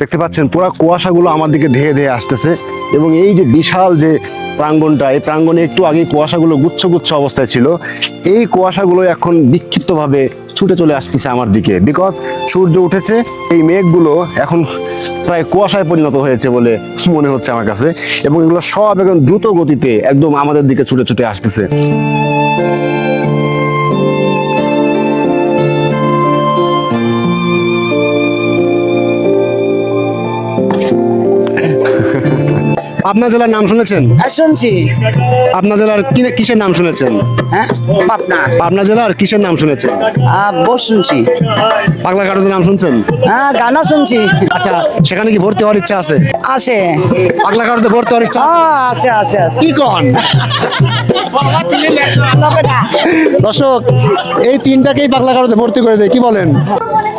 দেখতে পাচ্ছেন, পুরো কুয়াশাগুলো আমার দিকে ধেয়ে ধেয়ে আসতেছে এবং এই যে বিশাল যে প্রাঙ্গণটা এই প্রাঙ্গণে একটু আগে কুয়াশাগুলো গুচ্ছ গুচ্ছ অবস্থায় ছিল, এই কুয়াশাগুলো এখন বিক্ষিপ্তভাবে ছুটে চলে আসতেছে আমার দিকে বিকজ সূর্য উঠেছে, এই মেঘগুলো এখন প্রায় কুয়াশায় পরিণত হয়েছে বলে মনে হচ্ছে আমার কাছে এবং এগুলো সব এখন দ্রুত গতিতে একদম আমাদের দিকে ছুটে ছুটে আসতেছে। আপনার জেলার নাম শুনেছেন? শুনছি। আপনার জেলার কি- কিসের নাম শুনেছেন? হ্যাঁ? পাবনা। পাবনা জেলার কিসের নাম শুনেছেন? আহ, বোস শুনছি। পাগলা কারোদের নাম শুনছেন? হ্যাঁ গানা শুনছি। আচ্ছা সেখানে কি ভর্তি হওয়ার ইচ্ছা আছে? আছে। পাগলা কারোতে ভর্তি হওয়ার ইচ্ছা আছে? আছে আছে কি কন? দর্শক এই তিনটাকেই পাগলা কারোতে ভর্তি করে দেয় কি বলেন?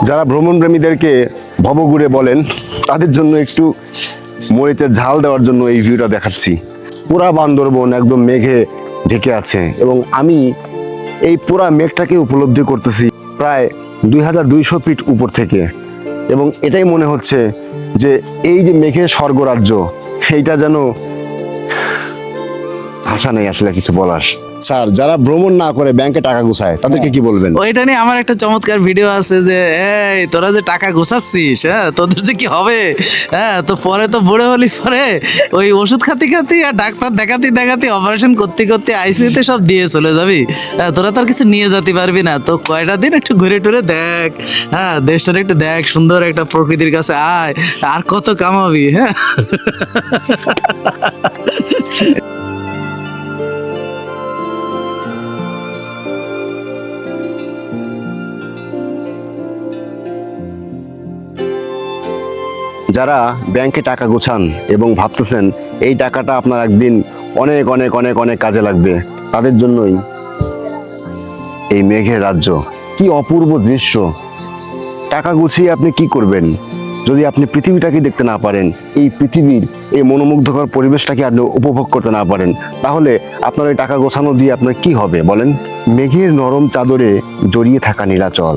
যারা ভ্রমণ প্রেমীদেরকে ভবঘুরে বলেন তাদের জন্য একটু মরিচের ঝাল দেওয়ার জন্য এই ভিউটা দেখাচ্ছি। পুরা বান্দরবন একদম মেঘে ঢেকে আছে এবং আমি এই পুরা মেঘটাকে উপলব্ধি করতেছি প্রায় দুই হাজার দুইশো ফিট উপর থেকে। এবং এটাই মনে হচ্ছে যে এই যে মেঘের স্বর্গরাজ্য, সেইটা যেন ভাষা নেই আসলে কিছু বলার। স্যার, যারা ভ্রমণ না করে ব্যাংকে টাকা গুছায়, তাদেরকে কি বলবেন? ওইটা নিয়ে আমার একটা চমৎকার ভিডিও আছে যে, এই, তোরা যে টাকা গোছাচ্ছিস হ্যাঁ তোদের যে কি হবে? হ্যাঁ তো পরে তো বুড়ো হলি পরে ওই ওষুধ খাতি খাতি আর ডাক্তার দেখাতে দেখাতে অপারেশন করতে করতে আইসিইউতে সব দিয়ে চলে যাবি। হ্যাঁ তোরা তো আর কিছু নিয়ে যেতে পারবি না। তো কয়টা দিন একটু ঘুরে টুরে দেখ হ্যাঁ দেশটার একটু দেখ, সুন্দর একটা প্রকৃতির কাছে আয়, আর কত কামাবি হ্যাঁ? যারা ব্যাংকে টাকা গোছান এবং ভাবতেছেন, এই টাকাটা আপনার একদিন অনেক অনেক অনেক অনেক কাজে লাগবে, তাদের জন্যই। এই মেঘের রাজ্য, কি অপূর্ব দৃশ্য। টাকা গুছিয়ে আপনি কি করবেন? যদি আপনি পৃথিবীটাকে দেখতে না পারেন, এই পৃথিবীর এই মনোমুগ্ধকর পরিবেশটাকে আপনি উপভোগ করতে না পারেন, তাহলে আপনার ওই টাকা গোছানো দিয়ে আপনার কি হবে বলেন? মেঘের নরম চাদরে জড়িয়ে থাকা নীলাচল,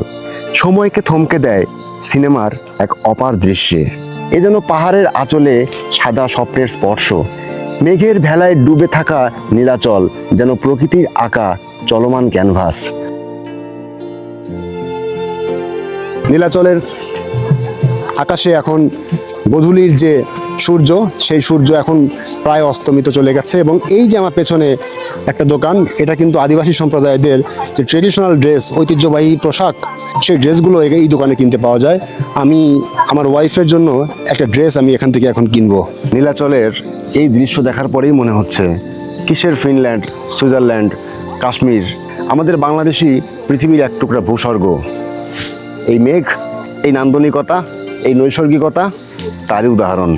সময়কে থমকে দেয় সিনেমার এক অপার দৃশ্যে। এ যেন পাহাড়ের আঁচলে সাদা স্বপ্নের স্পর্শ। মেঘের ভেলায় ডুবে থাকা নীলাচল যেন প্রকৃতির আঁকা চলমান ক্যানভাস। নীলাচলের আকাশে এখন গধূলির যে সূর্য, সেই সূর্য এখন প্রায় অস্তমিত চলে গেছে এবং এই যে আমার পেছনে একটা দোকান, এটা কিন্তু আদিবাসী সম্প্রদায়দের যে ট্রেডিশনাল ড্রেস ঐতিহ্যবাহী পোশাক, সেই ড্রেসগুলো এই দোকানে কিনতে পাওয়া যায়। আমি আমার ওয়াইফের জন্য একটা ড্রেস আমি এখান থেকে এখন কিনবো। নীলাচলের এই দৃশ্য দেখার পরেই মনে হচ্ছে, কিসের ফিনল্যান্ড, সুইজারল্যান্ড, কাশ্মীর? আমাদের বাংলাদেশি পৃথিবীর এক টুকরা ভূস্বর্গ। এই মেঘ, এই নান্দনিকতা, এই নৈসর্গিকতা, তারই উদাহরণ।